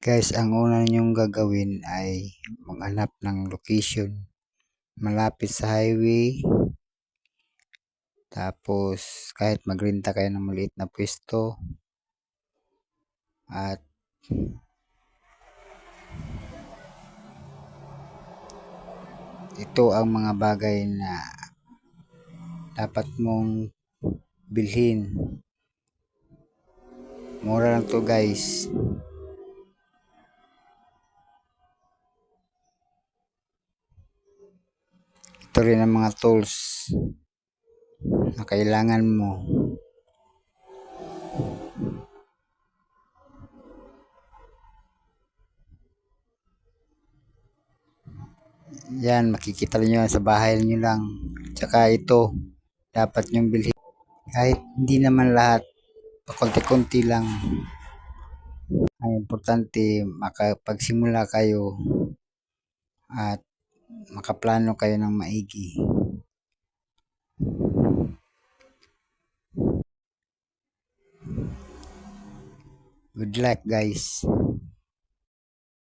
Guys, ang una niyong gagawin ay maghanap ng location malapit sa highway. Tapos kahit magrenta kayo ng maliit na pwesto at ito ang mga bagay na dapat mong bilhin. Mura lang to guys. Ito rin ang mga tools na kailangan mo. Yan, makikita niyo sa bahay niyo lang. Tsaka ito, dapat nyong bilhin. Kahit hindi naman lahat, pakunti-kunti lang. Ang importante, makapagsimula kayo at makaplano kayo ng maigi. Good luck guys.